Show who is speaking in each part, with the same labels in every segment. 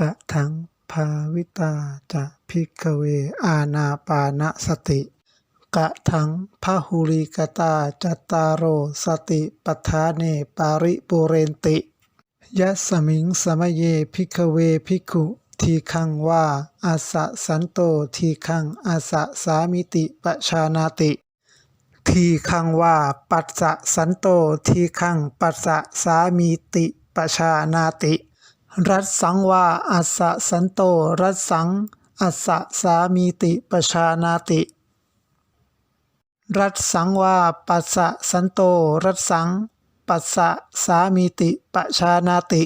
Speaker 1: กะถังภาวิตาจะพิกเวอาณาปานสติกะถังพหุลิกตาจัตตารโอสติปัฏฐาเนปาริปุเรนติยัสมิงสมะเยพิกเวพิกุทีคังว่าอาสะสันโตทีคังอาสะสามิติปชานาติ ทีคังว่าปัสสะสันโตทีคังปัสสะสามีติปชานาติ รัสสังวาอัสสะสันโต รัสสัง อัสสะสามีติปชานาติ รัสสังวาปัสสะสันโต รัสสัง ปัสสะสามีติปชานาติ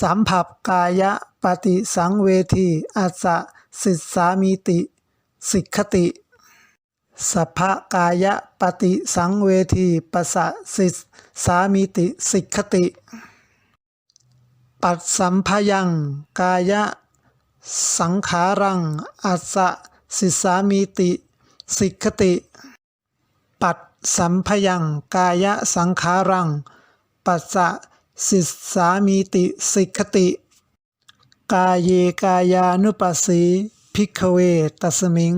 Speaker 1: สัมผัสกายะปฏิสังเวทีอัสสะสิสามีติ สิกขติสัพพกายะปฏิสังเวทีปัสสะสิสามิติสิกขติ ปัสสัมพยังกายะสังขารัง อัสสะสิสามิติ สิกขติ ปัดสัมพยังกายะสังขารัง ปัสสะสิสามิติสิกขติ กายเยกายานุปัสสีพิกเวตัสมิง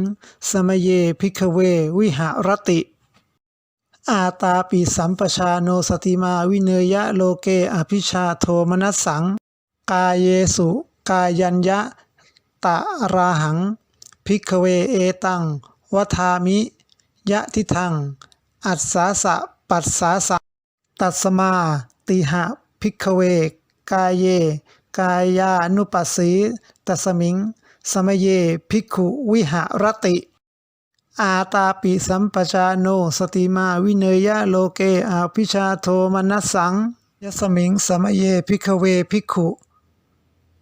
Speaker 1: สมเยพิกเววิหารติ อาตาปิสัมปชาโนสติมาวิเนยะโลเกอภิชาโทมนัสสัง กายเยสุกายัญญะตะราหังพิกเวเอตังวทามิ ยะทิทัง อัสสาสะปัสสาสะตัสมาติหะพิกเว กายเย กายานุปัสสีตัสมิง สมเยภิกขุวิหารติ อาตาปิสัมปชาโนสติมาวิเนยะโลเกอาพิชาโทมนัสสังยสมิง สมเยภิกเวภิกขุ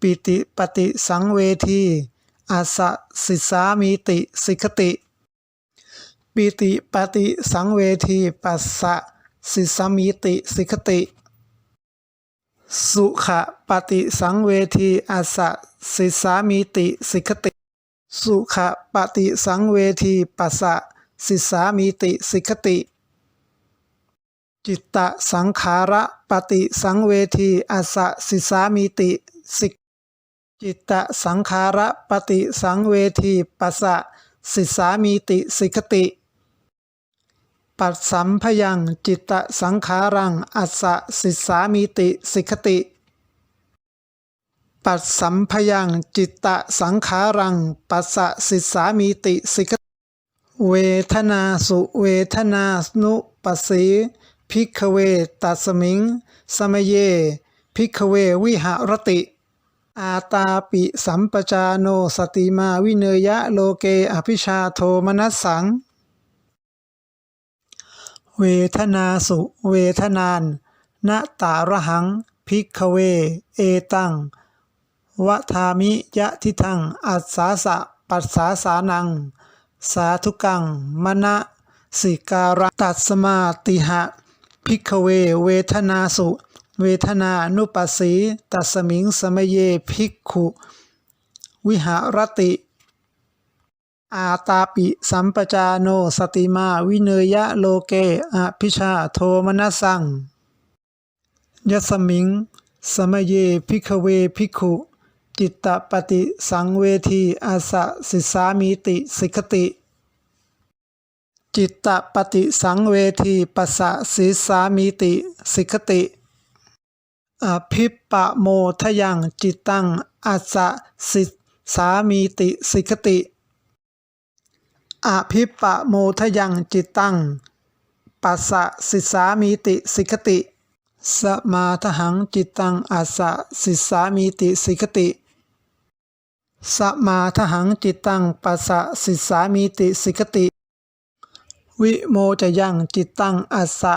Speaker 1: ปิติปฏิสังเวทีอาสะสิสามีติสิกติ ปิติปฏิสังเวทีปัสสะสิสามีติสิกติ สุขะปฏิสังเวทีอาสะสิสามีติสิกติ สุขะปฏิสังเวทีปัสสะสิสามีติสิกติ จิตตสังขาระปฏิสังเวทีอาสะสิสามีติสิก จิตตสังขาระปฏิสังเวทีปัสสะสิสามีติสิกติ ปัสสัมพยังจิตตสังขารัง อัสสะสิสามีติสิกติ ปัสสัมพยังจิตตสังขารัง ปัสสะสิสามีติสิกติ เวทนาสุเวทนานุปสีพิกเวตัสมิง สมเยพิกเววิหรติ อาตาปิสัมปจาโนสติมาวิเนยะโลเกอภิชาโทมนัสสัง เวทนาสุเวทนานนะตาระหังพิกเว เอตังวะทามิยะทิทัง อัสสาสะ ปัสสาสานัง สาธุกัง มณะสิการะตัสสมาติหะ พิกเว เวทนาสุ เวทนานุปัสสีตัสมิงสมเยภิกขุ วิหารติ อาตาปิสัมปจาโนสติมาวิเนยะโลเกอภิชาโทมนัสังยสมิง สมเยพิกเวพิกขุ จิตตปฏิสังเวทีอาสะสิสามีติสิกติ จิตตปฏิสังเวทีปัสสะสิสามีติสิกติ อภิปปะโมทยังจิตตังอัสสะสิสามีติสิกติ อภิปปะโมทยังจิตตังปัสสะสิสามีติสิกติสมาทหังจิตตังอาสะสิสามีติสิกติสมาทหังจิตตังปัสสะสิสามีติสิกติ วิโมจะยังจิตตังอาสะ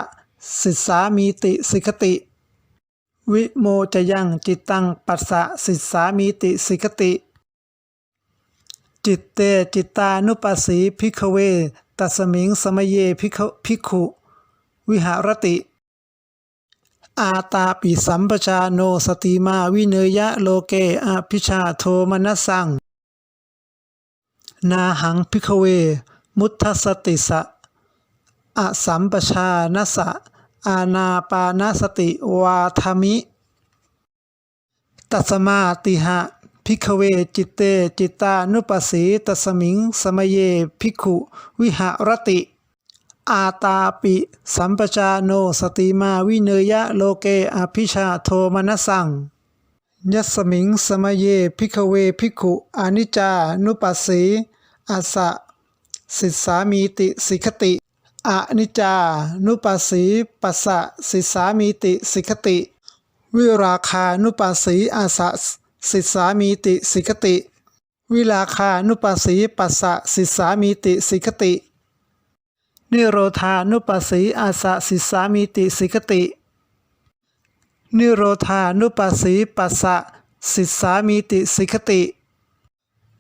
Speaker 1: สิสามีติสิกติ วิโมจะยังจิตตังปัสสะสิสามีติสิกติ จิตเตจิตตานุปัสสีพิกเว ตัสมิงสมเยพิกขพิกขุ วิหารติ อาตาปิสัมปชาโนสติมาวิเนยะโลเกอภิชาโทมนัสสัง นาหังพิกเว มุทธสติสะอสัมปชานสะ อาณาปานสติวาทมิ ตัสมาติหะพิกเวจิตเตจิตานุปัสสีตสมิงสมเยภิกุวิหรติ อาตาปิ สัมปชาโนสติมาวิเนยะโลเกอภิชาโทมนสังยัสมิงสมเยพิกเวภิกุอานิจจานุปัสสีอาสะสิสามีติสิกติ อนิจจานุปัสสีปัสสะสิสามีติสิกติ วิราคานุปัสสีอาสะสิสามีติสิกติ วิราคานุปัสสีปัสสะสิสามีติสิกติ นิโรธานุปัสสีอาสะสิสามีติสิกติ นิโรธานุปัสสีปัสสะสิสามีติสิกติ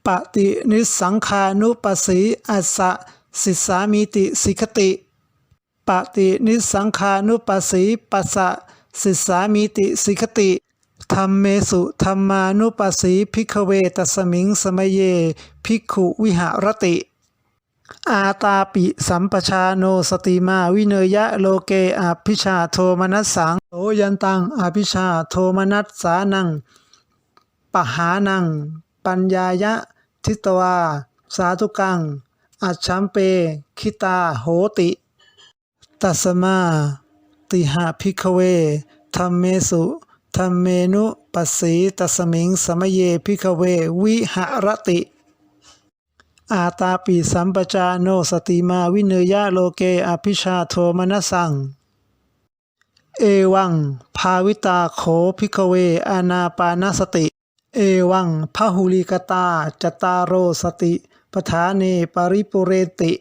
Speaker 1: ปฏินิสังขานุปัสสีอัสสะ สิสามีติสิกติ ปฏินิสังขานุปัสสีปัสสะสิสามีติสิกติธรรมเมสุธรรมานุปัสสีพิกเวตสมิงสมเย ภิกขุวิหารติ อาตาปิสัมปชาโนสติมาวิเนยะโลเกอภิชาโทมนัสสังโสยันตังอภิชาโทมนัสสานัง ปหานัง ปัญญายะทิตวา สาธุกัง อัจฉัมเป คิตาโหติ ตัสมา ติหะพิกเวธรรมเมสุธรรมเมนุปัสสีตัสมิงสมเยพิกเว วิหรติ อาตาปิสัมปจาโนสติมาวิเนยะโลเกอภิชาโทมนสัง เอวัง ภาวิตาโขพิกเว อานาปานสติ เอวังพหุลิกตาจตารโรสติ ปทาเนปริปุเรติ